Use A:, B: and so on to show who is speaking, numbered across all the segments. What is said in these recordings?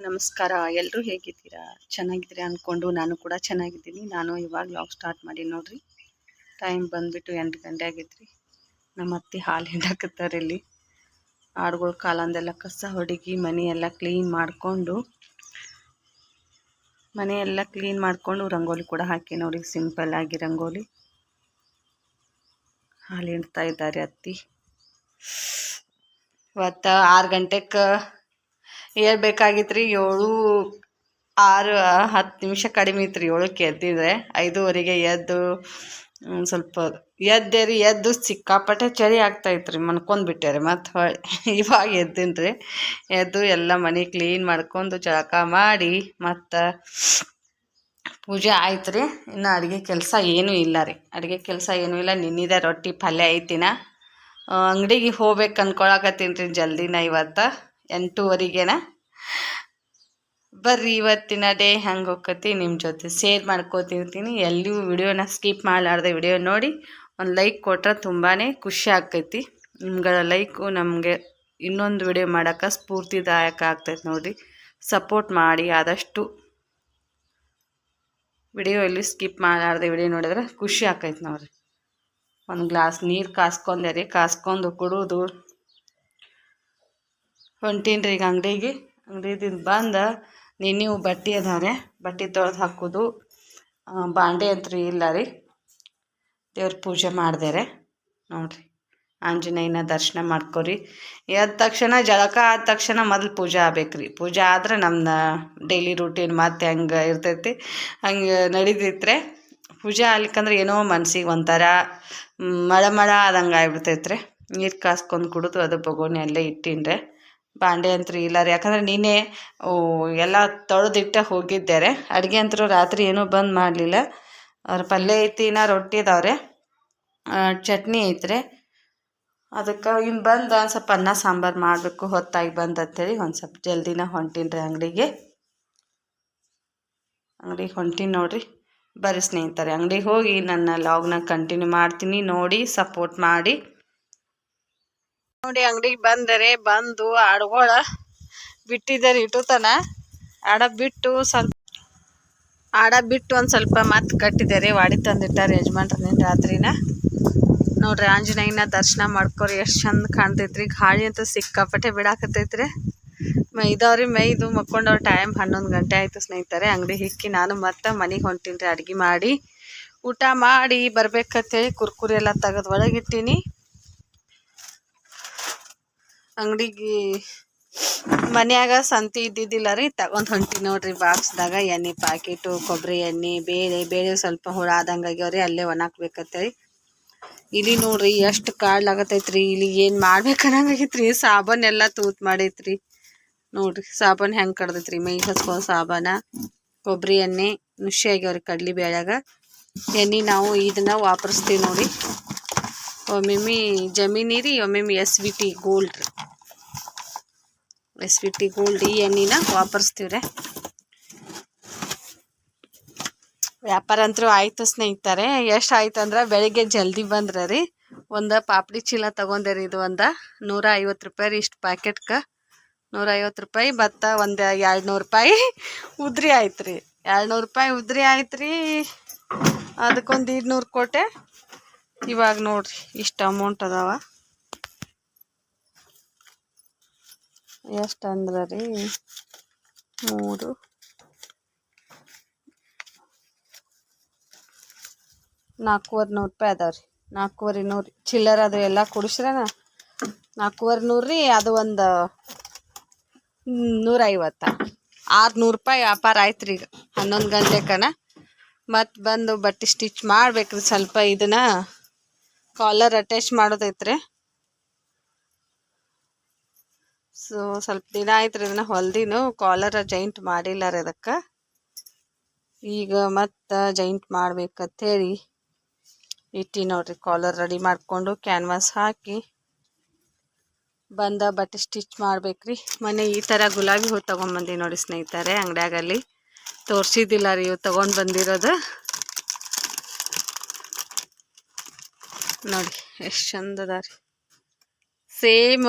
A: ನಮಸ್ಕಾರ. ಎಲ್ಲರೂ ಹೇಗಿದ್ದೀರಾ? ಚೆನ್ನಾಗಿದ್ದೀರಾ ಅಂದ್ಕೊಂಡು ನಾನು ಕೂಡ ಚೆನ್ನಾಗಿದ್ದೀನಿ. ನಾನು ಇವಾಗ ಲಾಗ್ ಸ್ಟಾರ್ಟ್ ಮಾಡಿ ನೋಡ್ರಿ. ಟೈಮ್ ಬಂದ್ಬಿಟ್ಟು ಎಂಟು ಗಂಟೆ ಆಗೈತ್ರಿ. ನಮ್ಮ ಅತ್ತೆ ಹಾಲು ಹಿಂಡಾಕತ್ತಾರೆ ಇಲ್ಲಿ. ಆಡುಗಳ ಕಾಲಂದೆಲ್ಲ ಕಸ ಹೊಡಗಿ ಮನೆ ಎಲ್ಲ ಕ್ಲೀನ್ ಮಾಡಿಕೊಂಡು ಮನೆ ಎಲ್ಲ ಕ್ಲೀನ್ ಮಾಡಿಕೊಂಡು ರಂಗೋಲಿ ಕೂಡ ಹಾಕಿ ನೋಡಿ ಸಿಂಪಲ್ ಆಗಿ ರಂಗೋಲಿ. ಹಾಲು ಹಿಂಡ್ತಾ ಇದ್ದಾರೆ ಅತ್ತಿ. ಇವತ್ತು ಆರು ಗಂಟೆಗೆ ಹೇಳ್ಬೇಕಾಗಿತ್ತು ರೀ ಏಳು, ಆರು, ಹತ್ತು ನಿಮಿಷ ಕಡಿಮೆ ಇತ್ತು ರೀ ಏಳಕ್ಕೆ ಎದ್ದಿದ್ರೆ ಐದೂವರೆಗೆ ಎದ್ದು ಸ್ವಲ್ಪ ಎದ್ದೆ ರೀ. ಎದ್ದು ಸಿಕ್ಕಾಪಟ್ಟೆ ಚಳಿ ಆಗ್ತಾಯಿತ್ತು ರೀ ಮನ್ಕೊಂಡ್ಬಿಟ್ಟೆ ರೀ ಮತ್ತು ಹೊಳ್ಳಿ ಇವಾಗ ಎದ್ದೀನಿ ರೀ ಎದ್ದು ಎಲ್ಲ ಮನೆ ಕ್ಲೀನ್ ಮಾಡ್ಕೊಂಡು ಜಳಕ ಮಾಡಿ ಮತ್ತು ಪೂಜೆ ಆಯ್ತು ರೀ ಇನ್ನು ಅಡುಗೆ ಕೆಲಸ ಏನೂ ಇಲ್ಲ ರೀ. ಅಡುಗೆ ಕೆಲಸ ಏನೂ ಇಲ್ಲ. ನಿನ್ನಿದೆ ರೊಟ್ಟಿ ಪಲ್ಯ ಐತಿನ. ಅಂಗಡಿಗೆ ಹೋಗ್ಬೇಕು ಅಂದ್ಕೊಳಕತ್ತೀನಿ ರೀ ಜಲ್ದಿನ ಇವತ್ತು. ಎಂಟೂವರೆಗೆನ? ಬರ್ರಿ ಇವತ್ತಿನ ಡೇ, ಹಂಗೆ ಹೋಗ್ಕತಿ ನಿಮ್ಮ ಜೊತೆ ಶೇರ್ ಮಾಡ್ಕೋತಿರ್ತೀನಿ. ಎಲ್ಲಿಯೂ ವಿಡಿಯೋನ ಸ್ಕಿಪ್ ಮಾಡಲಾರ್ದೆ ವಿಡಿಯೋ ನೋಡಿ, ಒಂದು ಲೈಕ್ ಕೊಟ್ರೆ ತುಂಬಾ ಖುಷಿ ಆಕೈತಿ ನಿಮ್ಗಳ ಲೈಕು ನಮಗೆ ಇನ್ನೊಂದು ವಿಡಿಯೋ ಮಾಡೋಕ್ಕೆ ಸ್ಫೂರ್ತಿದಾಯಕ ಆಗ್ತೈತೆ ನೋಡಿ ಸಪೋರ್ಟ್ ಮಾಡಿ ಆದಷ್ಟು ವಿಡಿಯೋ ಎಲ್ಲಿ ಸ್ಕಿಪ್ ಮಾಡಲಾರ್ದೆ ವಿಡಿಯೋ ನೋಡಿದ್ರೆ ಖುಷಿ ಆಕೈತೆ ನೋಡಿರಿ. ಒಂದು ಗ್ಲಾಸ್ ನೀರು ಕಾಸ್ಕೊಂಡೆ ರೀ, ಕಾಸ್ಕೊಂಡು ಕುಡಿದು ಹೊಂಟೀನಿ ರೀ ಈಗ ಅಂಗಡಿಗೆ. ಅಂಗಡಿದಿಂದ ಬಂದು ನೀವು ಬಟ್ಟೆ ಅದಾರೆ. ಬಟ್ಟೆ ತೊಳೆದು ಹಾಕೋದು. ಬಾಂಡೆ ಅಂತೂ ಇಲ್ಲ ರೀ. ದೇವ್ರ ಪೂಜೆ ಮಾಡಿದೆ ನೋಡಿರಿ. ಆಂಜನೇಯನ ದರ್ಶನ ಮಾಡ್ಕೊರಿ. ಎದ್ದ ತಕ್ಷಣ ಜಳಕ ಆದ ತಕ್ಷಣ ಮೊದಲು ಪೂಜೆ ಆಗ್ಬೇಕು ರೀ ಪೂಜೆ ಆದ್ರೆ ನಮ್ಮ ಡೈಲಿ ರೂಟೀನ್ ಮತ್ತೆ ಹಂಗೆ ಇರ್ತೈತಿ. ಹಂಗೆ ನಡೀತಿತ್ರೆ ಪೂಜೆ ಆಗ್ಲಿಕ್ಕಂದ್ರೆ ಏನೋ ಮನ್ಸಿಗೆ ಒಂಥರ ಮಳ ಮಳ ಆದಂಗೆ ಆಗ್ಬಿಡ್ತೈತ್ರಿ. ನೀರು ಕಾಸ್ಕೊಂಡು ಕುಡಿದು ಅದು ಬೊಗೋಣಿ ಅಲ್ಲೇ ಇಟ್ಟಿನ್ರೆ. ಬಾಂಡೆ ಅಂತೂ ಇಲ್ಲ ರೀ. ಯಾಕಂದ್ರೆ ನೀನೇ ಎಲ್ಲ ತೊಳೆದಿಟ್ಟ ಹೋಗಿದ್ದೆ ಅಡುಗೆ ಅಂತೂ ರಾತ್ರಿ ಏನೂ ಬಂದ್ ಮಾಡಲಿಲ್ಲ. ಅವ್ರ ಪಲ್ಯ ಐತಿ ಇನ್ನ ರೊಟ್ಟಿ ಇದಾವ್ರೆ ಚಟ್ನಿ ಐತ್ರಿ. ಅದಕ್ಕೆ ಇನ್ನು ಬಂದು ಒಂದು ಸ್ವಲ್ಪ ಅನ್ನ ಸಾಂಬಾರು ಮಾಡಬೇಕು, ಹೊತ್ತಾಗಿ ಬಂದು ಅಂತೇಳಿ ಒಂದು ಸ್ವಲ್ಪ ಜಲ್ದಿನ ಹೊಂಟೀನಿ ರೀ ಅಂಗಡಿಗೆ. ಅಂಗಡಿಗೆ ಹೊಂಟೀನಿ ನೋಡಿರಿ. ಬರೀ ಸ್ನೇಹಿತರೆ, ಅಂಗಡಿಗೆ ಹೋಗಿ ನನ್ನ ಲಾಗ್ನ ಕಂಟಿನ್ಯೂ ಮಾಡ್ತೀನಿ, ನೋಡಿ, ಸಪೋರ್ಟ್ ಮಾಡಿ. ನೋಡಿ ಅಂಗಡಿಗೆ ಬಂದರೆ ಬಂದು ಆಡುಗಳ ಬಿಟ್ಟಿದ್ದಾರೆ ಇಟ್ಟುತನ ಆಡ ಬಿಟ್ಟು ಸ್ವಲ್ಪ ಆಡ ಬಿಟ್ಟು ಒಂದು ಸ್ವಲ್ಪ ಮತ್ತೆ ಕಟ್ಟಿದ್ದಾರೆ. ವಾಡಿ ತಂದಿಟ್ಟಾರೆ ಯಜಮಾನ್ರ ನಿನ್ನ ರಾತ್ರಿನ. ನೋಡ್ರಿ ಆಂಜನೇಯನ ದರ್ಶನ ಮಾಡ್ಕೊರಿ, ಎಷ್ಟು ಚಂದ ಕಾಣ್ತೈತ್ರಿ. ಗಾಳಿ ಅಂತ ಸಿಕ್ಕಾಪಟ್ಟೆ ಬಿಡಾಕತ್ತೈತ್ರಿ. ಮೈದವ್ರಿ ಮೈದು ಮಕ್ಕೊಂಡವ್ರ ಟೈಮ್ ಹನ್ನೊಂದು ಗಂಟೆ ಆಯಿತು ಸ್ನೇಹಿತರೆ. ಅಂಗಡಿ ಹಿಕ್ಕಿ ನಾನು ಮತ್ತೆ ಮನೆಗೆ ಹೊಂಟೀನಿ ರೀ ಅಡುಗೆ ಮಾಡಿ, ಊಟ ಮಾಡಿ ಬರ್ಬೇಕಂತೇಳಿ ಕುರ್ಕುರಿ ಎಲ್ಲ ತೆಗೆದು ಒಳಗಿಟ್ಟೀನಿ ಅಂಗಡಿಗೆ ಮನ್ಯಾಗ ಸಂತಿ ಇದ್ದಿದ್ದಿಲ್ಲ ರೀ, ತಗೊಂಡ್ ಹೊಂಟಿ ನೋಡ್ರಿ ಬಾಕ್ಸ್ದಾಗ ಎಣ್ಣೆ ಪ್ಯಾಕೆಟು ಕೊಬ್ಬರಿ ಎಣ್ಣೆ, ಬೇಳೆ ಬೇಳೆ ಸ್ವಲ್ಪ ಹುಳ ಆದಂಗೆ ಆಗ್ಯಾವ್ರಿ ಅಲ್ಲೇ ಒಣಾಕ್ಬೇಕತ್ತೇಳಿ ಇಲ್ಲಿ ನೋಡ್ರಿ ಎಷ್ಟು ಕಾಡ್ಲಾಗತೈತ್ರಿ ಇಲ್ಲಿ ಏನು ಮಾಡ್ಬೇಕು ಸಾಬನ್ ಎಲ್ಲ ತೂತ್ ಮಾಡೈತ್ರಿ ನೋಡ್ರಿ, ಸಾಬನ್ ಹೆಂಗೆ ಕಡ್ದೈತ್ರಿ ಮೈ ಹಚ್ಕೊಂಡು ಸಾಬಾನ ಕೊಬ್ಬರಿ ಎಣ್ಣೆ, ನುಷಿ ಆಗ್ಯಾವ್ರಿ ಕಡ್ಲಿ ಬೇಳೆಗ ಎಣ್ಣೆ ನಾವು ಇದನ್ನ ವಾಪರ್ಸ್ತೀವಿ ನೋಡಿ ಒಮ್ಮೊಮ್ಮೆ ಜಮೀನಿ ರೀ ಒಮ್ಮೊಮ್ಮೆ ಎಸ್ ವಿ ಟಿ ಗೋಲ್ಡ್ ರೀ. ಎಸ್ ವಿ ಟಿ ಗೋಲ್ಡ್ ಈ ಎಣ್ಣೆನ ರೀ ವ್ಯಾಪಾರ ಅಂತೂ ಆಯಿತು ಸ್ನೇಹಿತರೆ, ಎಷ್ಟು ಆಯ್ತು ಅಂದ್ರೆ ಬೆಳಿಗ್ಗೆ ಜಲ್ದಿ ಬಂದ್ರೆ ರೀ, ಒಂದು ಪಾಪಡಿ ಚೀಲ ತೊಗೊಂಡೆ ರೀ ಇದು ಒಂದು ನೂರ ಐವತ್ತು ರೂಪಾಯಿ ರೀ ಇಷ್ಟು ಪ್ಯಾಕೆಟ್ಗೆ ನೂರ ಐವತ್ತು ರೂಪಾಯಿ, ಭತ್ತ ಒಂದು ಎರಡು ನೂರು ರೂಪಾಯಿ ಉದ್ರಿ ಆಯ್ತು ರೀ ಎರಡು ನೂರು ರೂಪಾಯಿ ಉದ್ರಿ ಆಯ್ತು ರೀ ಅದಕ್ಕೊಂದು ನೂರು ಕೊಟ್ಟೆ ಇವಾಗ ನೋಡ್ರಿ, ಇಷ್ಟು ಅಮೌಂಟ್ ಅದಾವ. ಎಷ್ಟು ಅಂದ್ರೆ ರೀ? ಮೂರು. ನಾಲ್ಕೂವರೆ ನೂರು ರೂಪಾಯಿ ಅದಾವೆ ರೀ. ನಾಲ್ಕೂವರೆ ನೂರು. ಚಿಲ್ಲರ್ ಅದು ಎಲ್ಲ ಕುಡಿಸ್ರನ? ನಾಲ್ಕೂವರೆ ನೂರು ರೀ, ಅದು ಒಂದು ನೂರೈವತ್ತು ಆರುನೂರು ರೂಪಾಯಿ ವ್ಯಾಪಾರ ಆಯ್ತು ರೀ ಈಗ. ಹನ್ನೊಂದು ಗಂಟೆಕನ. ಮತ್ತು ಬಂದು ಬಟ್ಟೆ ಸ್ಟಿಚ್ ಮಾಡ್ಬೇಕು ರೀ ಸ್ವಲ್ಪ ಇದನ್ನು. Collar attach ಮಾಡೋದೈತ್ರಿ. ಸೊ ಸ್ವಲ್ಪ ದಿನ ಆಯ್ತು ರೀ ಇದನ್ನು ಹೊಲ್ದಿನು ಕಾಲರ್ ಜಾಯಿಂಟ್ ಮಾಡಿಲ್ಲ ರೀ ಅದಕ್ಕೆ. ಈಗ ಮತ್ತು ಮಾಡ್ಬೇಕಂತ ಮಾಡ್ಬೇಕಂತೇಳಿ ಇಟ್ಟಿ ನೋಡ್ರಿ ಕಾಲರ್ ರೆಡಿ ಮಾಡಿಕೊಂಡು ಕ್ಯಾನ್ವಾಸ್ ಹಾಕಿ. ಬಂದ ಬಟ್ಟೆ ಸ್ಟಿಚ್ ಮಾಡ್ಬೇಕ್ರಿ. ಮನೆ ಈ ಥರ ಗುಲಾಬಿ ಹೂ ತೊಗೊಂಬಂದಿ ನೋಡಿ ಸ್ನೇಹಿತರೆ ಅಂಗಡಿಯಾಗಲ್ಲಿ. ತೋರಿಸಿದ್ದಿಲ್ಲ ರೀ ಇವು ತೊಗೊಂಡು ಬಂದಿರೋದು. ನೋಡಿ, ಎಷ್ಟು ಚಂದ ಅದ ರೀ. ಸೇಮ್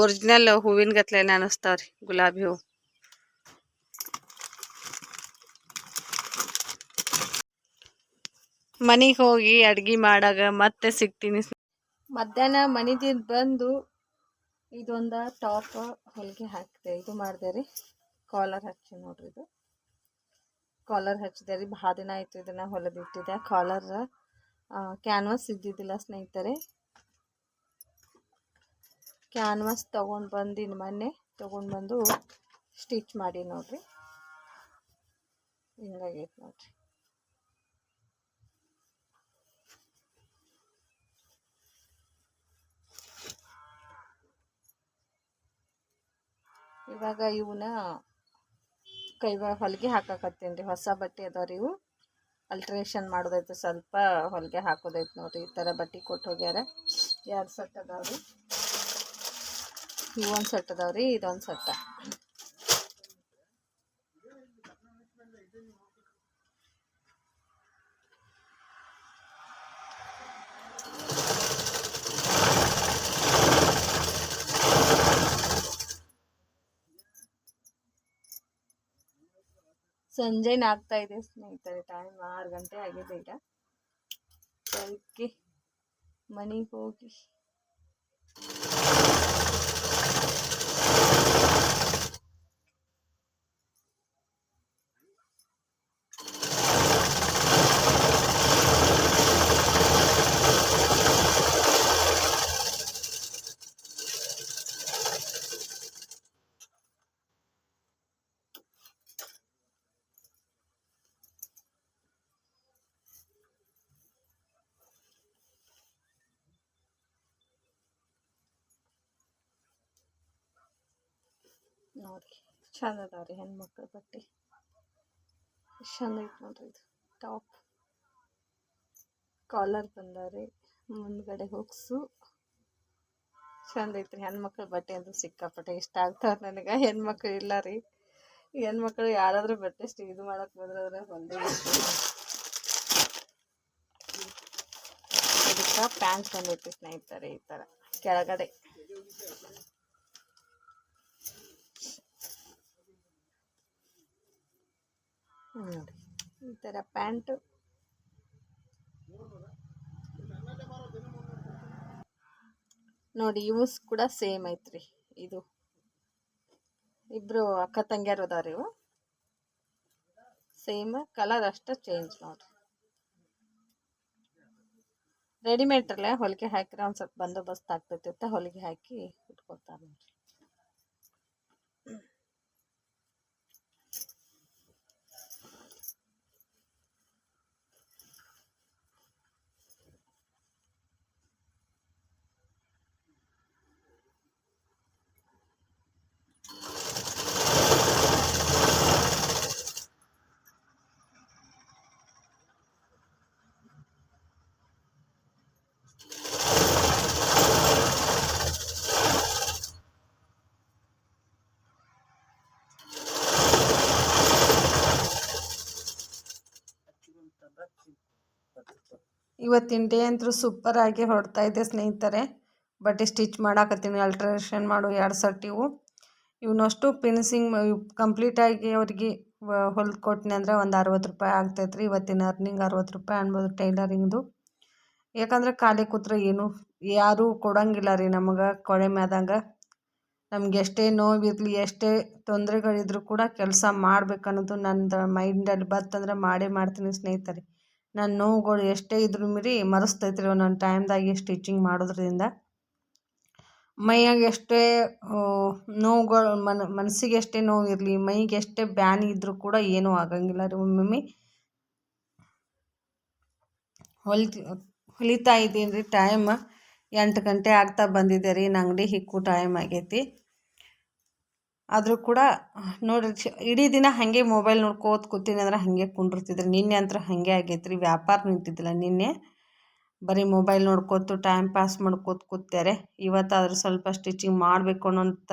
A: ಒರಿಜಿನಲ್ ಹೂವಿನ ಗತ್ಲೆ ಅನಿಸ್ತಾವ ರೀ, ಗುಲಾಬಿ ಹೂವು ಮನೆಗೆ ಹೋಗಿ ಅಡ್ಗೆ ಮಾಡಾಗ ಮತ್ತೆ ಸಿಗ್ತೀನಿ ಮಧ್ಯಾಹ್ನ ಮನೆದಿಂದ ಬಂದು ಇದೊಂದು ಟಾಪ್ ಹೊಲಿಗೆ ಹಾಕಿದೆ, ಇದು ಮಾಡಿದೆ ರೀ. ಕಾಲರ್ ಹಚ್ಚಿ ನೋಡ್ರಿ ಇದು. ಕಾಲರ್ ಹಚ್ಚಿದೆ ರೀ, ಭಾಳ ದಿನ ಆಯಿತು ಇದನ್ನು ಹೊಲದಿಟ್ಟಿದೆ ಕಾಲರ್ ಕ್ಯಾನ್ವಾಸ್ ಇದ್ದಿದ್ದಿಲ್ಲ ಸ್ನೇಹಿತರೆ. ಕ್ಯಾನ್ವಾಸ್ ತೊಗೊಂಡು ಬಂದಿನ ಮೊನ್ನೆ, ತೊಗೊಂಡು ಬಂದು ಸ್ಟಿಚ್ ಮಾಡಿ ನೋಡ್ರಿ. ಹಿಂಗಾಗೈತೆ ನೋಡ್ರಿ. ಇವಾಗ ಇವನ್ನ ಕೈ ಹೊಲಿಗೆ ಹಾಕಾಕತ್ತೀನಿ ರೀ, ಹೊಸ ಬಟ್ಟೆ ಅದಾವ್ರಿ ಇವು. ಅಲ್ಟ್ರೇಷನ್ ಮಾಡೋದೈತೆ, ಸ್ವಲ್ಪ ಹೊಲಿಗೆ ಹಾಕೋದೈತೆ ನೋಡ್ರಿ, ಈ ಥರ ಬಟ್ಟೆ ಕೊಟ್ಟು ಹೋಗ್ಯಾರ. ಎರಡು ಸೆಟ್ ಅದಾವ್ರಿ? ಇವೊಂದು ಸೆಟ್ ಅದಾವ್ರಿ, ಇದೊಂದು ಸೆಟ್ಟ. ಸಂಜೆ ಆಗ್ತಾ ಇದೆ ಸ್ನೇಹಿತರೆ ಟೈಮ್ ಆರು ಗಂಟೆ ಆಗಿದೆ ಈಗ. ಅದಕ್ಕೆ ಮನೆಗೆ ಹೋಗಿ. ನೋಡಿ ಚಂದ ಅದಾವ ರೀ ಹೆಣ್ಮಕ್ಳ ಬಟ್ಟೆ. ಚಂದ ಐತೆ ನೋಡ್ರಿ ಇದು. ಟಾಪ್ ಕಾಲರ್ ಬಂದಾವ್ರಿ. ಮುಂದ್ಗಡೆ ಹುಕ್ಸು ಚಂದ ಐತ್ರಿ ಹೆಣ್ಮಕ್ಳ ಬಟ್ಟೆ ಅಂತೂ ಸಿಕ್ಕಾಪಟ್ಟೆ ಇಷ್ಟ ಆಗ್ತಾವ ನನಗೆ. ಹೆಣ್ಮಕ್ಳು ಇಲ್ಲ ರೀ. ಹೆಣ್ಮಕ್ಳು ಯಾರಾದ್ರೂ ಬಟ್ಟೆ ಅಷ್ಟು ಇದು ಮಾಡಕ್ಕೆ ಬಂದ್ರೆ ಬಂದೇ ಅದಕ್ಕೆ ಪ್ಯಾಂಟ್ ಬಂದೈತಿ ಸ್ನೇಹಿತರೆ ಈ ಥರ ಕೆಳಗಡೆ. ನೋಡಿ ಈ ಥರ ಪ್ಯಾಂಟು. ನೋಡಿ, ಇವು ಕೂಡ ಸೇಮ್ ಐತ್ರಿ. ಇದು. ಇಬ್ರು ಅಕ್ಕ ತಂಗಿಯರು ಅದಾವ್ರಿ ಇವು. ಸೇಮ್ ಕಲರ್ ಅಷ್ಟೇ ಚೇಂಜ್ ನೋಡ್ರಿ. ರೆಡಿಮೇಡ್ರಲ್ಲೇ ಹೊಲಿಗೆ ಹಾಕಿದ್ರೆ ಒಂದು ಸ್ವಲ್ಪ ಬಂದೋಬಸ್ತ್ ಆಗ್ತೈತಿ ಹೊಲಿಗೆ ಹಾಕಿ ಇಟ್ಕೊಳ್ತಾರೆ ನೋಡ್ರಿ. ಇವತ್ತಿನ ಡೇ ಅಂತೂ ಸೂಪರಾಗಿ ಹೊಡ್ತಾ ಇದೆ ಸ್ನೇಹಿತರೆ. ಬಟ್ಟೆ ಸ್ಟಿಚ್ ಮಾಡಾಕತ್ತೀನಿ ಅಲ್ಟ್ರೇಷನ್ ಮಾಡು, ಎರಡು ಸಟ್ಟಿವು ಇವು. ಇವನಷ್ಟು ಪಿನ್ಸಿಂಗ್ ಕಂಪ್ಲೀಟಾಗಿ ಅವ್ರಿಗೆ ಹೊಲ್ದು ಕೊಟ್ಟನೆ ಅಂದರೆ ಒಂದು ಅರವತ್ತು ರೂಪಾಯಿ ಆಗ್ತೈತೆ ರೀ ಇವತ್ತಿನ ಅರ್ನಿಂಗ್ ಅರವತ್ತು ರೂಪಾಯಿ ಅನ್ಬೋದು ಟೈಲರಿಂಗ್ದು. ಯಾಕಂದ್ರೆ ಖಾಲಿ ಕೂತ್ರೆ ಏನು, ಯಾರೂ ಕೊಡೋಂಗಿಲ್ಲ ರೀ ನಮಗೆ, ಕೊಳೆ ಮ್ಯಾದಾಗ. ನಮ್ಗೆ ಎಷ್ಟೇ ನೋವಿರಲಿ, ಎಷ್ಟೇ ತೊಂದರೆಗಳಿದ್ರು ಕೂಡ ಕೆಲಸ ಮಾಡಬೇಕನ್ನೋದು ನಂದು ಮೈಂಡಲ್ಲಿ ಬತ್ತಂದ್ರೆ ಮಾಡೇ ಮಾಡ್ತೀನಿ ಸ್ನೇಹಿತರೆ. ನನ್ನ ನೋವುಗಳು ಎಷ್ಟೇ ಇದ್ರೂ ಮೀರಿ ಮರೆಸ್ತೈತ್ರಿ ಒಂದೊಂದು ಟೈಮ್ದಾಗೆ ಸ್ಟಿಚಿಂಗ್ ಮಾಡೋದ್ರಿಂದ. ಮೈಯಾಗ ಎಷ್ಟೇ ನೋವುಗಳು, ಮನ ಮನಸ್ಸಿಗೆ ಎಷ್ಟೇ ನೋವು ಇರಲಿ, ಮೈಗೆ ಎಷ್ಟೇ ಬ್ಯಾನಿ ಇದ್ದರೂ ಕೂಡ ಏನೂ ಆಗಂಗಿಲ್ಲ ರೀ ಒಮ್ಮೊಮ್ಮೆ. ಹೊಲಿತಿ, ಹೊಲಿತಾ ಇದ್ದೀನಿ ರೀ ಟೈಮ್. ಎಂಟು ಗಂಟೆ ಆಗ್ತಾ ಬಂದಿದೆ ರೀ ನನ್ನ ಅಂಗಡಿ ಹಿಕ್ಕು ಟೈಮ್ ಆಗೈತಿ. ಆದರೂ ಕೂಡ, ನೋಡಿರಿ ಇಡೀ ದಿನ ಹಾಗೆ ಮೊಬೈಲ್ ನೋಡ್ಕೋತ ಕೂತೀನಿ ಅಂದ್ರೆ ಹಾಗೆ ಕುಂಡಿರ್ತಿದ್ರು. ನಿನ್ನೆ ಅಂತೂ ಹಾಗೆ ಆಗೈತೆ ರೀ ವ್ಯಾಪಾರ ನಿಂತಿದ್ದಿಲ್ಲ ನಿನ್ನೆ. ಬರೀ ಮೊಬೈಲ್ ನೋಡ್ಕೋತು ಟೈಮ್ ಪಾಸ್ ಮಾಡ್ಕೋತ ಕೂತಾರೆ ಇವತ್ತಾದರೂ ಸ್ವಲ್ಪ ಸ್ಟಿಚಿಂಗ್ ಮಾಡಬೇಕು ಅನ್ನೋಂಥ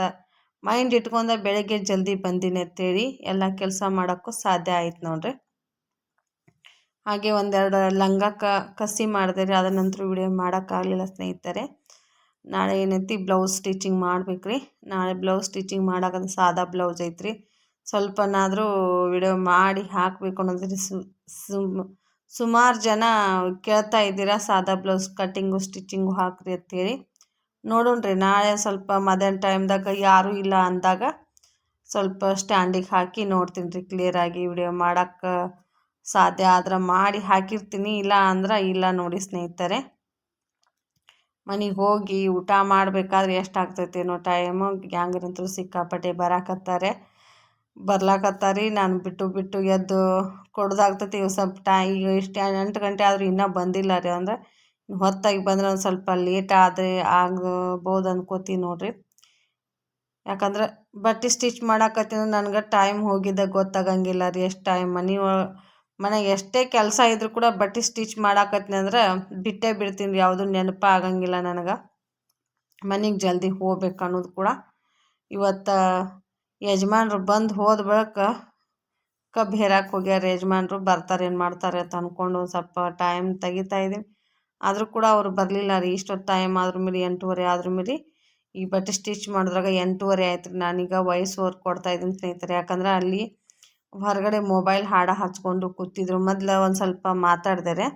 A: ಮೈಂಡ್ ಇಟ್ಕೊಂಡ ಬೆಳಗ್ಗೆ ಜಲ್ದಿ ಬಂದಿನಿ ಅಂತೇಳಿ ಎಲ್ಲ ಕೆಲಸ ಮಾಡೋಕ್ಕೂ ಸಾಧ್ಯ ಆಯ್ತು ನೋಡ್ರಿ. ಹಾಗೆ ಒಂದೆರಡು ಲಂಗ ಕಸಿ ಮಾಡಿದೆ ರೀ ನಂತರ ವಿಡಿಯೋ ಮಾಡೋಕ್ಕಾಗಲಿಲ್ಲ ಸ್ನೇಹಿತರೆ. ನಾಳೆ ಏನೈತಿ ಬ್ಲೌಸ್ ಸ್ಟಿಚಿಂಗ್ ಮಾಡ್ಬೇಕು ರೀ. ನಾಳೆ ಬ್ಲೌಸ್ ಸ್ಟಿಚಿಂಗ್ ಮಾಡೋಕೆ ಸಾದಾ ಬ್ಲೌಸ್ ಐತ್ರಿ. ಸ್ವಲ್ಪನಾದರೂ ವಿಡಿಯೋ ಮಾಡಿ ಹಾಕಬೇಕು ಅನ್ನೋದ್ರಿ ಸುಮ್, ಸುಮಾರು ಜನ ಕೇಳ್ತಾ ಇದ್ದೀರಾ ಸಾದಾ ಬ್ಲೌಸ್ ಕಟ್ಟಿಂಗು ಸ್ಟಿಚಿಂಗು ಹಾಕ್ರಿ ಅಂತೇಳಿ. ನೋಡೋಣ್ರಿ, ನಾಳೆ ಸ್ವಲ್ಪ ಮಧ್ಯಾಹ್ನ ಟೈಮ್ದಾಗ ಯಾರೂ ಇಲ್ಲ ಅಂದಾಗ ಸ್ವಲ್ಪ ಸ್ಟ್ಯಾಂಡಿಗೆ ಹಾಕಿ ನೋಡ್ತೀನಿ ರೀ. ಕ್ಲಿಯರಾಗಿ ವಿಡಿಯೋ ಮಾಡೋಕ್ಕೆ ಸಾಧ್ಯ ಆದ್ರೆ ಮಾಡಿ ಹಾಕಿರ್ತೀನಿ ಇಲ್ಲ ಅಂದ್ರೆ ಇಲ್ಲ ನೋಡಿ ಸ್ನೇಹಿತರೆ. ಮನೆಗೆ ಹೋಗಿ ಊಟ ಮಾಡಬೇಕಾದ್ರೆ ಎಷ್ಟಾಗ್ತೈತೇನೋ ಟೈಮು ಗ್ಯಾಂಗ್ರಂತೂ ಸಿಕ್ಕಾಪಟ್ಟೆ ಬರಾಕತ್ತಾರೆ. ಬರ್ಲಾಕತ್ತಾರಿ, ನಾನು ಬಿಟ್ಟು ಬಿಟ್ಟು ಎದ್ದು ಕೊಡೋದಾಗ್ತೈತಿ. ಇವು ಸ್ವಲ್ಪ ಟೈ, ಈಗ ಇಷ್ಟು ಎಂಟು ಗಂಟೆ ಆದರೂ ಇನ್ನೂ ಬಂದಿಲ್ಲ ರೀ ಅಂದರೆ ಹೊತ್ತಾಗಿ ಬಂದ್ರೆ ಒಂದು ಸ್ವಲ್ಪ ಲೇಟ್ ಆದರೆ ಆಗ್ಬೋದು ಅನ್ಕೋತೀನಿ ನೋಡಿರಿ. ಯಾಕಂದ್ರೆ ಬಟ್ಟೆ ಸ್ಟಿಚ್ ಮಾಡಾಕತ್ತೀನಿ ನನಗೆ ಟೈಮ್ ಹೋಗಿದ್ದ ಗೊತ್ತಾಗಂಗಿಲ್ಲ ರೀ ಎಷ್ಟು ಟೈಮ್ ಮನೆ ಮನೆಗೆ ಎಷ್ಟೇ ಕೆಲಸ ಇದ್ರೂ ಕೂಡ ಬಟ್ಟೆ ಸ್ಟಿಚ್ ಮಾಡಾಕತ್ತೀನಿ ಅಂದ್ರೆ ಬಿಟ್ಟೇ ಬಿಡ್ತೀನಿ ರೀ ಯಾವುದೂ ನೆನಪು ಆಗಂಗಿಲ್ಲ ನನಗೆ. ಮನೆಗೆ ಜಲ್ದಿ ಹೋಗ್ಬೇಕು ಅನ್ನೋದು ಕೂಡ. ಇವತ್ತು, ಯಜಮಾನ್ರು ಬಂದು ಹೋದ ಬಳಿಕ ಕಬ್ಬು ಹೇರಕ್ಕೆ ಹೋಗ್ಯಾರ, ಯಜಮಾನ್ರು ಬರ್ತಾರೆ, ಏನು ಮಾಡ್ತಾರೆ ಅಂತ ಅಂದ್ಕೊಂಡು ಒಂದು ಸ್ವಲ್ಪ ಟೈಮ್ ತೆಗಿತಾ ಇದ್ದೀನಿ ಆದರೂ ಕೂಡ ಅವರು ಬರಲಿಲ್ಲ ರೀ, ಇಷ್ಟೊತ್ತು ಟೈಮ್ ಆದ್ರೂ ಮೇಲೆ ಎಂಟೂವರೆ ಆದ್ರ ಮೇಲೆ ಈ ಬಟ್ಟೆ ಸ್ಟಿಚ್ ಮಾಡಿದ್ರಾಗ ಎಂಟೂವರೆ ಆಯ್ತು ರೀ, ನಾನೀಗ ವಯಸ್ಸು ಅವ್ರು ಕೊಡ್ತಾ ಇದ್ದೀನಿ ಸ್ನೇಹಿತರೆ. ಯಾಕಂದ್ರೆ ಅಲ್ಲಿ ಹೊರಗಡೆ ಮೊಬೈಲ್ ಹಾಡು ಹಚ್ಕೊಂಡು ಕೂತಿದ್ರು. ಮೊದ್ಲ ಒಂದ್ ಸ್ವಲ್ಪ ಮಾತಾಡ್ದರೆ.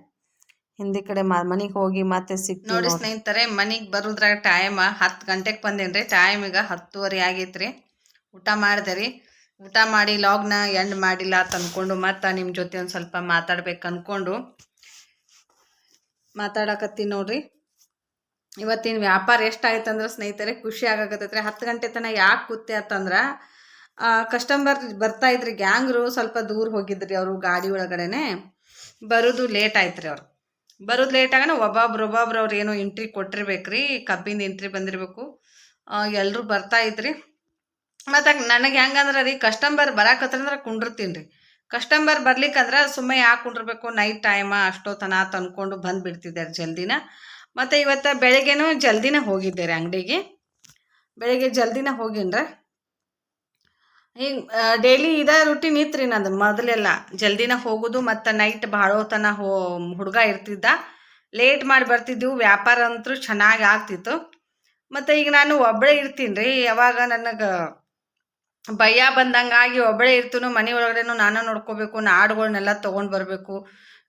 A: ಹಿಂದಿ ಕಡೆ ಮನೆಗೆ ಹೋಗಿ ಮತ್ತೆ ಸಿಕ್ ನೋಡಿ ಸ್ನೇಹಿತರೆ ಮನೆಗೆ ಬರೋದ್ರಾಗ ಟೈಮ್ ಹತ್ತು ಗಂಟೆಗೆ ಬಂದೇನ್ರಿ. ಟೈಮ್ ಈಗ ಹತ್ತುವರೆ ಆಗೈತ್ರಿ. ಊಟ ಮಾಡಿದೆ ರೀ ಊಟ ಮಾಡಿ ಲಾಗ್ನ ಎಂಡ್ ಮಾಡಿಲ್ಲ ಅಂತ ಅನ್ಕೊಂಡು ಮತ್ತೆ ನಿಮ್ಮ ಜೊತೆ ಒಂದ್ ಸ್ವಲ್ಪ ಮಾತಾಡ್ಬೇಕು ಅನ್ಕೊಂಡು ಮಾತಾಡಕತ್ತೀನಿ ನೋಡ್ರಿ. ಇವತ್ತಿನ ವ್ಯಾಪಾರ ಎಷ್ಟಾಯ್ತಂದ್ರ ಸ್ನೇಹಿತರೆ ಖುಷಿ ಆಗಾಕತ್ತೈತ್ರಿ. ಹತ್ತು ಗಂಟೆ ತನಕ ಯಾಕೆ ಕೂತೆ ಅಂತಂದ್ರೆ ಕಸ್ಟಮರ್ ಬರ್ತಾ ಇದ್ರಿ, ಗ್ಯಾಂಗ್ರು ಸ್ವಲ್ಪ ದೂರ ಹೋಗಿದ್ರಿ ಅವರು ಗಾಡಿ ಒಳಗಡೆನೆ. ಬರೋದು ಲೇಟ್ ಆಯ್ತ್ರಿ ಅವ್ರು. ಬರೋದು ಲೇಟ್ ಆಗೋಣ ಒಬ್ಬೊಬ್ರು ಒಬ್ಬೊಬ್ರು ಅವ್ರು ಏನೋ ಎಂಟ್ರಿ ಕೊಟ್ಟಿರ್ಬೇಕ್ರಿ, ಕಬ್ಬಿಂದ ಎಂಟ್ರಿ ಬಂದಿರಬೇಕು. ಎಲ್ಲರೂ ಬರ್ತಾ ಇದ್ರಿ. ಮತ್ತು ನನಗೆ ಹೆಂಗಂದ್ರೆ ರೀ ಕಸ್ಟಮರ್ ಬರಾಕತ್ತಂದ್ರೆ ಕುಂಡಿರ್ತೀನಿ ರೀ ಕಸ್ಟಮರ್ ಬರ್ಲಿಕ್ಕಂದ್ರೆ ಸುಮ್ಮನೆ ಯಾಕೆ ಕುಂಡಿರ್ಬೇಕು? ನೈಟ್ ಟೈಮ ಅಷ್ಟೋ ತನ ತಂದ್ಕೊಂಡು ಬಂದು ಬಿಡ್ತಿದ್ದಾರೆ ಜಲ್ದಿನ. ಮತ್ತು ಇವತ್ತು ಬೆಳಗ್ಗೆನೂ ಜಲ್ದಿನ ಹೋಗಿದ್ದೆ ರೀ ಅಂಗಡಿಗೆ. ಬೆಳಗ್ಗೆ ಜಲ್ದಿನ ಹೋಗಿನ್ರಿ. ಹಿಂಗೆ ಡೈಲಿ ಇದೇ ರೂಟೀನ್ ಇತ್ತು ರೀ ನಂದು ಮೊದಲೆಲ್ಲ. ಜಲ್ದಿನ ಹೋಗೋದು ಮತ್ತು ನೈಟ್ ಭಾಳ ಹೊತ್ತನ ಹೋ, ಹುಡುಗ ಇರ್ತಿದ್ದ. ಲೇಟ್ ಮಾಡಿ ಬರ್ತಿದ್ದೆವು ವ್ಯಾಪಾರ ಅಂತೂ ಚೆನ್ನಾಗಿ ಆಗ್ತಿತ್ತು. ಮತ್ತು ಈಗ ನಾನು ಒಬ್ಬಳೇ ಇರ್ತೀನಿ ರೀ ಯಾವಾಗ ನನಗೆ ಭಯ ಬಂದಂಗಾಗಿ ಒಬ್ಬಳೇ ಇರ್ತನು, ಮನೆ ಒಳಗಡೆನೂ ನಾನು ನೋಡ್ಕೋಬೇಕು ನಾಡುಗಳನ್ನೆಲ್ಲ ತೊಗೊಂಡು ಬರಬೇಕು.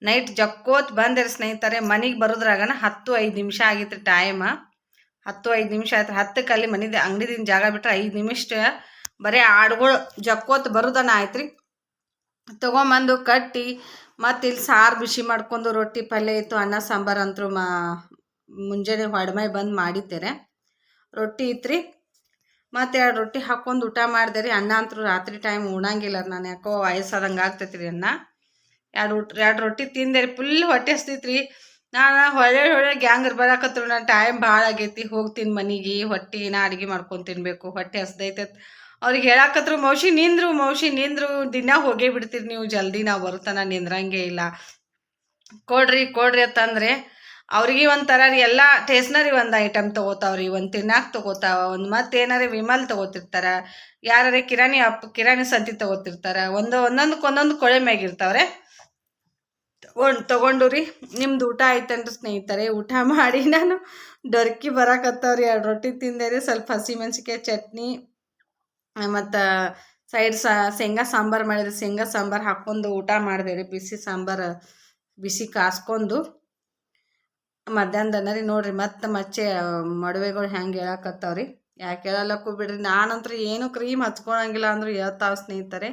A: ನೈಟ್ ಜಕ್ಕೋತ್ ಬಂದಿರ ಸ್ನೇಹಿತರೆ, ಮನೆಗೆ ಬರೋದ್ರಾಗನ ಹತ್ತು ಐದು ನಿಮಿಷ ಆಗಿತ್ತು ಟೈಮ್ ಹತ್ತು ಐದು ನಿಮಿಷ ಆಯ್ತು ಹತ್ತಕ್ಕೆ ಅಲ್ಲಿ ಮನೆದ ಅಂಗಡಿದಿಂದ ಜಾಗ ಬಿಟ್ಟರೆ ಐದು ನಿಮಿಷ ಬರೀ ಆಡುಗಳು ಜಕ್ಕೋತ್ ಬರುದನ ಆಯ್ತ್ರಿ. ತೊಗೊಂಬಂದು ಕಟ್ಟಿ ಮತ್ತು ಇಲ್ಲಿ ಸಾರು ಬಿಸಿ ಮಾಡ್ಕೊಂಡು ರೊಟ್ಟಿ ಪಲ್ಯ ಇತ್ತು, ಅನ್ನ, ಸಾಂಬಾರು ಅಂತೂ ಮಾ ಮುಂಜಾನೆ ಹೊಡ್ಮೈ ಬಂದು ಮಾಡಿದ್ದೇರೆ. ರೊಟ್ಟಿ ಇತ್ತು ಮತ್ತೆ ಎರಡು ರೊಟ್ಟಿ ಹಾಕ್ಕೊಂಡು ಊಟ ಮಾಡಿದೆ ರೀ. ಅನ್ನ ಅಂತೂ ರಾತ್ರಿ ಟೈಮ್ ಉಣಂಗಿಲ್ಲ ನಾನು, ಯಾಕೋ ವಯಸ್ಸಾದಂಗೆ ಆಗ್ತೈತಿ ರೀ ಅನ್ನ. ಎರಡು ಎರಡು ರೊಟ್ಟಿ ತಿಂದೆ ರೀ, ಫುಲ್ ಹೊಟ್ಟೆ ಹಸ್ತಿತ್ರಿ ನಾನು ಹೊಳೆ ಹೊಳೆ ಗ್ಯಾಂಗರ್ ಬರಾಕತ್ರು ನಾನು ಟೈಮ್ ಭಾಳ ಆಗೈತಿ. ಹೋಗ್ತೀನಿ ಮನೆಗೆ, ಹೊಟ್ಟೆ ನಾ ಅಡುಗೆ ಮಾಡ್ಕೊಂಡು ತಿನ್ನಬೇಕು ಹೊಟ್ಟೆ ಹಸ್ದೈತೆ. ಅವ್ರಿಗೆ ಹೇಳಾಕತ್ರು, ಮೌಶಿ, ನಿಂದ್ರು ಮೌಶಿ, ನಿಂದ್ರು, ದಿನ ಹೋಗೇ ಬಿಡ್ತೀರಿ ನೀವು, ಜಲ್ದಿ ನಾವು ಬರುತ್ತಾನ ನಿಂದ್ರಂಗೆ ಇಲ್ಲ. ಕೊಡ್ರಿ ಕೊಡ್ರಿ ಅಂತಂದರೆ, ಅವ್ರಿಗೆ ಒಂಥರ ರೀ, ಎಲ್ಲ ಟೇಸ್ನರಿ ಒಂದು ಐಟಮ್ ತಗೋತಾವ್ರಿ, ಒಂದು ತಿನ್ನಾಕ ತೊಗೋತಾವ, ಒಂದು ಮತ್ತೆ ಏನಾರ ವಿಮಲ್ ತಗೋತಿರ್ತಾರ ಯಾರೇ ಕಿರಾಣಿ ಅಪ್, ಕಿರಾಣಿ ಸಂತಿ ತಗೋತಿರ್ತಾರ, ಒಂದು ಒಂದೊಂದಕ್ಕೆ ಒಂದೊಂದು ಕೊಳೆ ಮ್ಯಾಗಿರ್ತಾವ್ರೆ ಒಂದು ತೊಗೊಂಡು ರೀ, ನಿಮ್ದು ಊಟ ಆಯ್ತನ್ರಿ ಸ್ನೇಹಿತರೆ, ಊಟ ಮಾಡಿ ನಾನು, ಡೊರ್ಕಿ ಬರಾಕತ್ತಾವ್ರಿ, ಎರಡು ರೊಟ್ಟಿ ತಿಂದೆ ರೀ, ಸ್ವಲ್ಪ ಹಸಿಮೆಣ್ಸಿಕಾಯಿ ಚಟ್ನಿ ಮತ್ತು ಸೈಡ್ ಸಾ, ಶೇಂಗಾ ಸಾಂಬಾರು ಮಾಡಿದ್ರೆ ಶೇಂಗಾ ಸಾಂಬಾರು ಹಾಕ್ಕೊಂಡು ಊಟ ಮಾಡಿದೆ ರೀ. ಬಿಸಿ ಸಾಂಬಾರು, ಬಿಸಿ ಕಾಸ್ಕೊಂಡು ಮಧ್ಯಾಹ್ನದನ ರೀ. ನೋಡಿರಿ ಮತ್ತೆ ಮಚ್ಚೆ, ಮಡುವೆಗಳು ಹೆಂಗೆ ಹೇಳಕತ್ತಾವ್ರಿ ಯಾಕೆ ಹೇಳಲ್ಲಕ್ಕೂ ಬಿಡ್ರಿ. ನಾನಂತೂ ಏನು ಕ್ರೀಮ್ ಹಚ್ಕೊಳಂಗಿಲ್ಲ ಅಂದ್ರೆ ಹೇಳ್ತಾವ ಸ್ನೇಹಿತರೆ.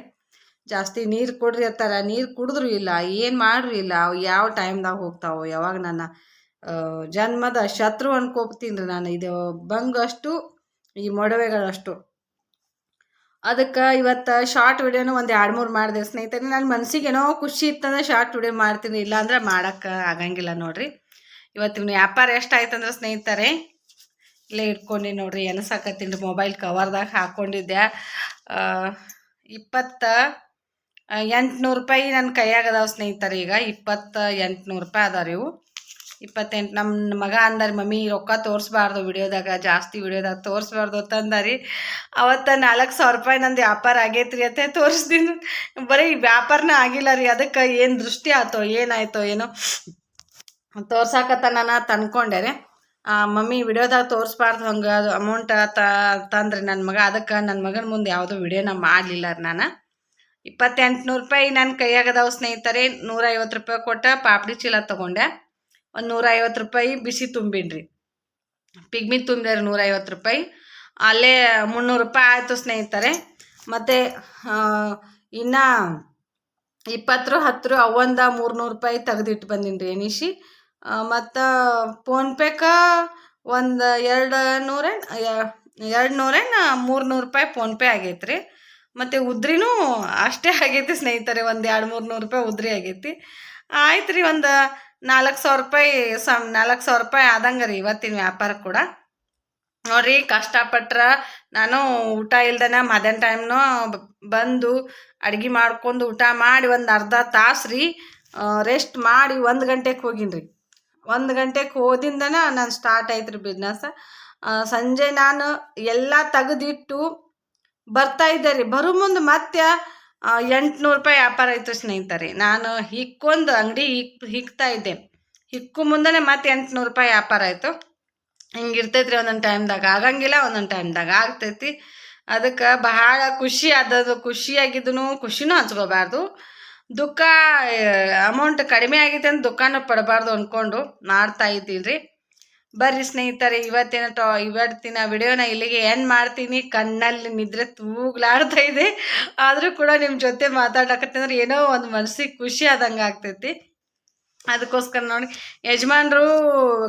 A: ಜಾಸ್ತಿ ನೀರು ಕುಡ್ರಿ ಅಂತಾರೆ. ನೀರು ಕುಡಿದ್ರು ಇಲ್ಲ. ಏನು ಮಾಡ್ರಿ ಇಲ್ಲ. ಅವು ಯಾವ ಟೈಮ್ದಾಗ ಹೋಗ್ತಾವೋ? ಯಾವಾಗ ನನ್ನ ಜನ್ಮದ ಶತ್ರು ಅನ್ಕೋತೀನಿ ರೀ ನಾನು. ಇದು ಬಂಗಷ್ಟು, ಈ ಮೊಡವೆಗಳಷ್ಟು. ಅದಕ್ಕೆ ಇವತ್ತು ಶಾರ್ಟ್ ವಿಡಿಯೋನು ಒಂದು ಎರಡು ಮೂರು ಮಾಡಿದೆ ಸ್ನೇಹಿತರೆ. ನನ್ನ ಮನ್ಸಿಗೆ ಏನೋ ಖುಷಿ ಇತ್ತಂದ್ರೆ ಶಾರ್ಟ್ ವಿಡಿಯೋ ಮಾಡ್ತೀನಿ. ಇಲ್ಲಾಂದ್ರೆ ಮಾಡೋಕ್ಕೆ ಆಗಂಗಿಲ್ಲ ನೋಡಿರಿ. ಇವತ್ತಿನ ವ್ಯಾಪಾರ ಎಷ್ಟಾಯ್ತಂದ್ರೆ ಸ್ನೇಹಿತರೆ, ಇಲ್ಲೇ ಇಟ್ಕೊಂಡು ನೋಡ್ರಿ. ಎನಸಾಕತ್ತೀನಿ ಮೊಬೈಲ್ ಕವರ್ದಾಗ ಹಾಕ್ಕೊಂಡಿದ್ದೆ ಇಪ್ಪತ್ತ, ಎಂಟುನೂರು ರೂಪಾಯಿ ನನ್ನ ಕೈಯಾಗ ಅದಾವ ಸ್ನೇಹಿತರೆ ಈಗ. ಇಪ್ಪತ್ತ ಎಂಟುನೂರು ರೂಪಾಯಿ ಅದಾವ ಇವು. ಇಪ್ಪತ್ತೆಂಟು ನಮ್ಮ ಮಗ ಅಂದಾರಿ, ಮಮ್ಮಿ ರೊಕ್ಕ ತೋರಿಸ್ಬಾರ್ದು, ವಿಡಿಯೋದಾಗ, ಜಾಸ್ತಿ ವಿಡಿಯೋದಾಗ ತೋರಿಸ್ಬಾರ್ದು ಅಂತಂದಾರಿ. ಅವತ್ತು ನಾಲ್ಕು ಸಾವಿರ ರೂಪಾಯಿ ನಂದು ವ್ಯಾಪಾರ ಆಗೈತೆ ರೀ ಅಂತ ತೋರಿಸ್ತೀನಿ ಬರೀ ವ್ಯಾಪಾರನೇ ಆಗಿಲ್ಲ ರೀ, ಅದಕ್ಕೆ ಏನು ದೃಷ್ಟಿ ಆಯ್ತೋ ಏನಾಯ್ತೋ, ಏನೋ. ತೋರ್ಸಾಕತ್ತ ನಾನು ತಂದ್ಕೊಂಡೆ ಮಮ್ಮಿ ವಿಡಿಯೋದಾಗ ತೋರಿಸ್ಬಾರ್ದು, ಹಂಗೆ ಅದು ಅಮೌಂಟ್ ತಂದ್ರೆ ನನ್ನ ಮಗ, ಅದಕ್ಕೆ ನನ್ನ ಮಗನ ಮುಂದೆ ಯಾವುದೋ ವಿಡಿಯೋನ ಮಾಡಲಿಲ್ಲ ರೀ ನಾನು. ಇಪ್ಪತ್ತೆಂಟು ನೂರು ರೂಪಾಯಿ ನನ್ನ ಕೈಯಾಗದವು ಸ್ನೇಹಿತರೆ, ನೂರೈವತ್ತು ರೂಪಾಯಿ ಕೊಟ್ಟ ಪಾಪಡಿ ಚೀಲ ತೊಗೊಂಡೆ. ಒಂದು ನೂರೈವತ್ತು ರೂಪಾಯಿ ಬಿಸಿ ತುಂಬಿನ್ರಿ. ಪಿಗ್ಮಿ ತುಂಬಿದ್ರೆ ನೂರೈವತ್ತು ರೂಪಾಯಿ. ಅಲ್ಲೇ ಮುನ್ನೂರು ರೂಪಾಯಿ ಆಯಿತು ಸ್ನೇಹಿತರೆ. ಮತ್ತು ಇನ್ನು ಇಪ್ಪತ್ತರ ಹತ್ತು ಅವೊಂದ ಮೂರ್ನೂರು ರೂಪಾಯಿ ತೆಗೆದಿಟ್ಟು ಬಂದೀನಿ ರೀ ಎನಿಶಿ ಮತ್ತು ಫೋನ್ಪೇಕ ಒಂದು ಎರಡು ನೂರೇನು ಎರಡು ನೂರೇನು ಮೂರು ನೂರು ರೂಪಾಯಿ ಫೋನ್ಪೇ ಆಗೈತೆ ರೀ ಮತ್ತು ಉದ್ರಿನೂ ಅಷ್ಟೇ ಆಗೈತಿ ಸ್ನೇಹಿತರೆ. ಒಂದು ಎರಡು ಮೂರು ನೂರು ರೂಪಾಯಿ ಉದ್ರಿ ಆಗೈತಿ. ಆಯ್ತು ರೀ ಒಂದು ನಾಲ್ಕು ಸಾವಿರ ರೂಪಾಯಿ, ಸಮ್, ನಾಲ್ಕು ಸಾವಿರ ರೂಪಾಯಿ ಆದಂಗೆ ರೀ ಇವತ್ತಿನ ವ್ಯಾಪಾರ ಕೂಡ. ನೋಡ್ರಿ, ಕಷ್ಟಪಟ್ರೆ ನಾನು ಊಟ ಇಲ್ದನ ಮಧ್ಯಾಹ್ನ ಟೈಮ್ನು ಬಂದು ಅಡ್ಗೆ ಮಾಡ್ಕೊಂಡು ಊಟ ಮಾಡಿ ಒಂದು ಅರ್ಧ ತಾಸು ರೀ ರೆಸ್ಟ್ ಮಾಡಿ ಒಂದು ಗಂಟೆಗೆ ಹೋಗಿನಿ ರೀ ಒಂದು ಗಂಟೆಗೆ ಹೋದಿಂದನ ನಾನು ಸ್ಟಾರ್ಟ್ ಆಯ್ತು ರೀ ಬಿಸ್ನೆಸ್ ಸಂಜೆ ನಾನು ಎಲ್ಲ ತೆಗೆದಿಟ್ಟು ಬರ್ತಾ ಇದ್ದೆ ರೀ. ಬರೋ ಮುಂದೆ ಮತ್ತೆ ಎಂಟುನೂರು ರೂಪಾಯಿ ವ್ಯಾಪಾರ ಆಯಿತು ಸ್ನೇಹಿತರೆ. ನಾನು ಹಿಕ್ಕೊಂದು ಅಂಗಡಿ ಹಿಕ್ ಹಿಕ್ತಾ ಇದ್ದೆ. ಹಿಕ್ಕು ಮುಂದೆ ಮತ್ತೆ ಎಂಟುನೂರು ರೂಪಾಯಿ ವ್ಯಾಪಾರ ಆಯಿತು. ಹಿಂಗೆ ಇರ್ತೈತ್ರಿ ಒಂದೊಂದು ಟೈಮ್ದಾಗ. ಆಗಂಗಿಲ್ಲ, ಒಂದೊಂದು ಟೈಮ್ದಾಗ. ಆಗ್ತೈತಿ. ಅದಕ್ಕೆ ಬಹಳ ಖುಷಿ ಆದದ್ದು ಖುಷಿಯಾಗಿದ್ದು ಖುಷಿನೂ ಹಂಚ್ಕೋಬಾರ್ದು. ದುಃಖ, ಅಮೌಂಟ್ ಕಡಿಮೆ ಆಗೈತೆ ಅಂತ ದುಃಖನೂ ಪಡಬಾರ್ದು ಅಂದ್ಕೊಂಡು ಮಾಡ್ತಾ ಇದ್ದೀನಿ ರೀ ಬರ್ರಿ ಸ್ನೇಹಿತರೆ, ಇವತ್ತಿನ ಟಾ ಇವತ್ತಿನ ವಿಡಿಯೋನ ಇಲ್ಲಿಗೆ ಏನು ಮಾಡ್ತೀನಿ. ಕಣ್ಣಲ್ಲಿ ನಿದ್ರೆ ತೂಗ್ಲಾಡ್ತಾ ಇದೆ. ಆದರೂ ಕೂಡ ನಿಮ್ಮ ಜೊತೆ ಮಾತಾಡಕತ್ತಂದ್ರೆ ಏನೋ ಒಂದು ಮನಸ್ಸಿಗೆ ಖುಷಿ ಆದಂಗೆ ಆಗ್ತೈತಿ. ಅದಕ್ಕೋಸ್ಕರ ನೋಡಿ, ಯಜಮಾನ್ರು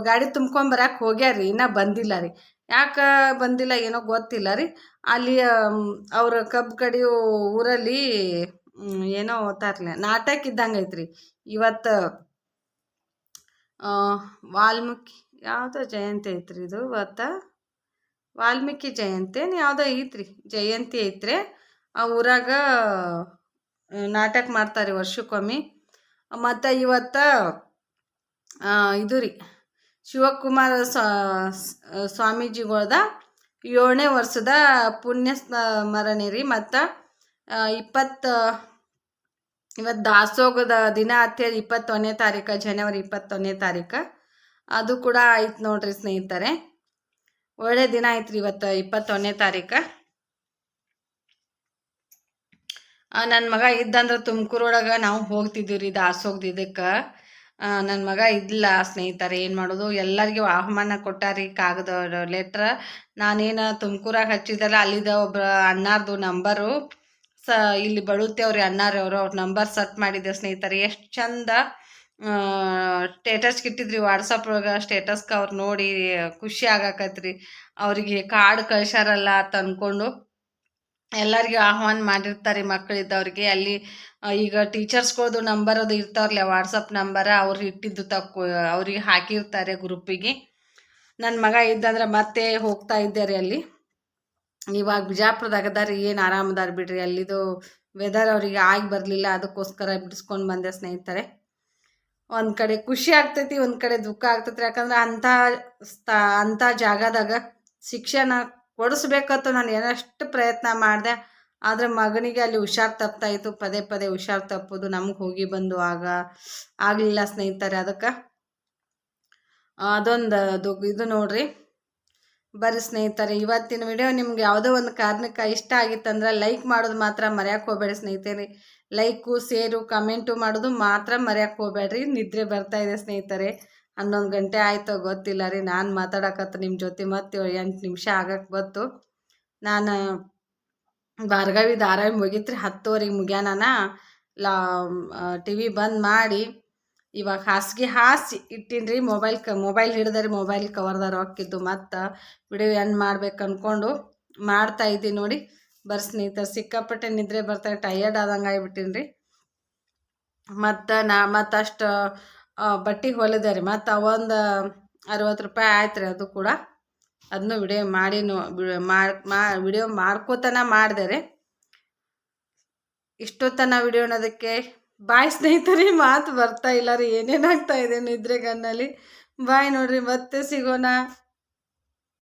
A: ಗಾಡಿ ತುಂಬ್ಕೊಂಬರಕ್ಕೆ ಹೋಗ್ಯಾರ ಇನ್ನೂ ಬಂದಿಲ್ಲ ರೀ. ಯಾಕೆ ಬಂದಿಲ್ಲ ಏನೋ ಗೊತ್ತಿಲ್ಲ ರೀ. ಅಲ್ಲಿ ಅವ್ರ ಕಬ್ಬು ಕಡಿಯೋ ಊರಲ್ಲಿ ಏನೋ ಓದ್ತಾರಲ್ಲ ನಾಟಕ ಇದ್ದಂಗೆ ಐತ್ರಿ. ಇವತ್ತು ವಾಲ್ಮೀಕಿ ಯಾವುದೋ ಜಯಂತಿ ಐತ್ರಿ ಇದು ಇವತ್ತು? ವಾಲ್ಮೀಕಿ ಜಯಂತಿ ಯಾವುದೋ ಐತ್ರಿ, ಜಯಂತಿ ಐತ್ರಿ. ಆ ಊರಾಗ ನಾಟಕ ಮಾಡ್ತಾರೆ ವರ್ಷಕ್ಕೊಮ್ಮೆ. ಮತ್ತು ಇವತ್ತು ಇದು ರೀ, ಶಿವಕುಮಾರ ಸ್ವಾಮೀಜಿಗಳ್ದ ಏಳನೇ ವರ್ಷದ ಪುಣ್ಯ ಸ್ಮರಣೆ ರೀ. ಮತ್ತು ಇಪ್ಪತ್ತು, ಇವತ್ತು ದಾಸೋಗದ ದಿನ ಅಂತೇಳಿ ಇಪ್ಪತ್ತೊಂದನೇ ತಾರೀಕು, ಜನವರಿ ಇಪ್ಪತ್ತೊಂದನೇ ತಾರೀಕು. ಅದು ಕೂಡ ಆಯ್ತು ನೋಡ್ರಿ ಸ್ನೇಹಿತರೆ. ಒಳ್ಳೆ ದಿನ ಆಯ್ತು ಇವತ್ತು ಇಪ್ಪತ್ತೊಂದನೇ ತಾರೀಕು. ನನ್ನ ಮಗ ಇದ್ದಂದ್ರೆ ತುಮಕೂರೊಳಗೆ ನಾವು ಹೋಗ್ತಿದ್ದೀವಿ ರೀ ದಾಸೋಗ್ದು ಇದಕ್ಕೆ ನನ್ನ ಮಗ ಇಲ್ಲ ಸ್ನೇಹಿತರೆ, ಏನು ಮಾಡೋದು? ಎಲ್ಲರಿಗೂ ಆಹ್ವಾನ ಕೊಟ್ಟಾರಿ ಕಾಗದ ಲೆಟ್ರ್ ನಾನೇನು ತುಮಕೂರಾಗ ಹಚ್ಚಿದಲ್ಲ ಅಲ್ಲಿದ್ದ ಒಬ್ಬ ಅಣ್ಣಾರ್ದು ನಂಬರು ಸ, ಇಲ್ಲಿ ಬಳುತ್ತೇವ್ರಿ ಅಣ್ಣಾರವರು ಅವ್ರ ನಂಬರ್ ಸರ್ಚ್ ಮಾಡಿದ್ದೆ ಸ್ನೇಹಿತರೆ. ಎಷ್ಟು ಚಂದ ಸ್ಟೇಟಸ್ಗೆ ಇಟ್ಟಿದ್ರಿ ವಾಟ್ಸಪ್ ಒಳಗೆ ಸ್ಟೇಟಸ್ಗೆ ಅವ್ರು ನೋಡಿ, ಖುಷಿ ಆಗಾಕತ್ರಿ. ಅವರಿಗೆ ಕಾರ್ಡ್ ಕಳ್ಸಾರಲ್ಲ ಅಂತ ಅಂದ್ಕೊಂಡು ಎಲ್ಲರಿಗೂ ಆಹ್ವಾನ ಮಾಡಿರ್ತಾರೆ ಮಕ್ಕಳಿದ್ದವ್ರಿಗೆ ಅಲ್ಲಿ ಈಗ ಟೀಚರ್ಸ್ಗಳದು ನಂಬರ್ ಅದು ಇರ್ತಾವ್ರಲ್ಲ ವಾಟ್ಸಪ್ ನಂಬರ್ ಅವ್ರು ಇಟ್ಟಿದ್ದು ತಕ್ಕೊ, ಅವ್ರಿಗೆ ಹಾಕಿರ್ತಾರೆ ಗ್ರೂಪಿಗೆ ನನ್ನ ಮಗ ಇದ್ದಂದ್ರೆ ಮತ್ತೆ ಹೋಗ್ತಾ ಇದ್ದಾರೆ ಅಲ್ಲಿ. ಇವಾಗ ಬಿಜಾಪುರದಾಗ ಅದಾರ ಏನು ಆರಾಮದಾರ ಬಿಡ್ರಿ, ಅಲ್ಲಿದು ವೆದರ್ ಅವರಿಗೆ ಆಗಿ ಬರಲಿಲ್ಲ, ಅದಕ್ಕೋಸ್ಕರ ಬಿಡಿಸ್ಕೊಂಡು ಬಂದೆ ಸ್ನೇಹಿತರೆ. ಒಂದು ಕಡೆ ಖುಷಿ ಆಗ್ತೈತಿ, ಒಂದು ಕಡೆ ದುಃಖ ಆಗ್ತೈತಿ. ಯಾಕಂದ್ರೆ ಅಂಥ ಸ್ಥ, ಅಂಥ ಜಾಗದಾಗ ಶಿಕ್ಷಣ ಕೊಡಿಸ್ಬೇಕಂತ ನಾನು ಏನಷ್ಟು ಪ್ರಯತ್ನ ಮಾಡಿದೆ, ಆದರೆ ಮಗನಿಗೆ ಅಲ್ಲಿ ಹುಷಾರು ತಪ್ತಾಯಿತ್ತು ಪದೇ ಪದೇ ಹುಷಾರು ತಪ್ಪುದು ನಮ್ಗೆ ಹೋಗಿ ಬಂದು ಆಗ ಆಗಲಿಲ್ಲ ಸ್ನೇಹಿತರೆ ಅದಕ್ಕೆ. ಅದೊಂದು ಅದು ಇದು ನೋಡ್ರಿ. ಬರ್ರಿ ಸ್ನೇಹಿತರೆ, ಇವತ್ತಿನ ವಿಡಿಯೋ ನಿಮ್ಗೆ ಯಾವುದೋ ಒಂದು ಕಾರಣಕ್ಕೆ ಇಷ್ಟ ಆಗಿತ್ತಂದ್ರೆ ಲೈಕ್ ಮಾಡೋದು ಮಾತ್ರ ಮರೆಯೋಕೆ ಹೋಗ್ಬೇಡಿ ಸ್ನೇಹಿತರೆ. ಲೈಕು ಸೇರು ಕಮೆಂಟು ಮಾಡೋದು ಮಾತ್ರ ಮರೆಯೋಕೆ ಹೋಗ್ಬೇಡ್ರಿ. ನಿದ್ರೆ ಬರ್ತಾ ಇದೆ ಸ್ನೇಹಿತರೆ. ಹನ್ನೊಂದು ಗಂಟೆ ಆಯಿತು ಗೊತ್ತಿಲ್ಲ ರೀ. ನಾನು ಮಾತಾಡಕತ್ತ ನಿಮ್ಮ ಜೊತೆ ಮತ್ತೆ ಎಂಟು ನಿಮಿಷ ಆಗಕ್ಕೆ ಬಂತು ನಾನು, ಭಾರ್ಗವಿ ಧಾರಾವಾಹಿ ಮುಗೀತ್ರಿ, ಹತ್ತುವರೆಗೆ ಮುಗ್ಯಾನ ಲಾ ಟಿ ವಿ ಬಂದ್ ಮಾಡಿ ಇವಾಗ ಹಾಸಿಗೆ ಹಾಸಿ ಇಟ್ಟಿನ್ರಿ ಮೊಬೈಲ್ ಕ ಮೊಬೈಲ್ ಹಿಡ್ದಾರಿ ಮೊಬೈಲ್ ಕವರ್ದಾರ ಹಾಕಿದ್ದು. ಮತ್ತು ವಿಡಿಯೋ ಏನು ಮಾಡ್ಬೇಕು ಅಂದ್ಕೊಂಡು ಮಾಡ್ತಾ ಇದ್ದೀನಿ ನೋಡಿ. ಬರ್ ಸ್ನೇಹಿತರೆ, ಸಿಕ್ಕಾಪಟ್ಟೆ ನಿದ್ರೆ ಬರ್ತಾರೆ ಟಯರ್ಡ್ ಆದಂಗೆ ಆಗಿಬಿಟ್ಟಿನ್ರಿ. ಮತ್ತು ನಾ ಮತ್ತಷ್ಟು ಬಟ್ಟೆ ಹೊಲಿದೆ ರೀ ಮತ್ತು ಒಂದು ಅರವತ್ತು ರೂಪಾಯಿ ಆಯ್ತು ರೀ ಅದು ಕೂಡ. ಅದನ್ನು ವಿಡಿಯೋ ಮಾಡಿ, ಮಾ ವಿಡಿಯೋ ಮಾಡ್ಕೋತನ ಮಾಡಿದೆ ರೀ ಇಷ್ಟೊತ್ತನ ವಿಡಿಯೋ ಅನ್ನೋದಕ್ಕೆ ಬಾಯ್ ಸ್ನೇಹಿತರಿ ಮಾತು ಬರ್ತಾ ಇಲ್ಲ ರೀ. ಏನೇನಾಗ್ತಾ ಇದೆ ನಿದ್ರೆ ಗನ್ನಲ್ಲಿ ಬಾಯ್ ನೋಡ್ರಿ ಮತ್ತೆ ಸಿಗೋಣ.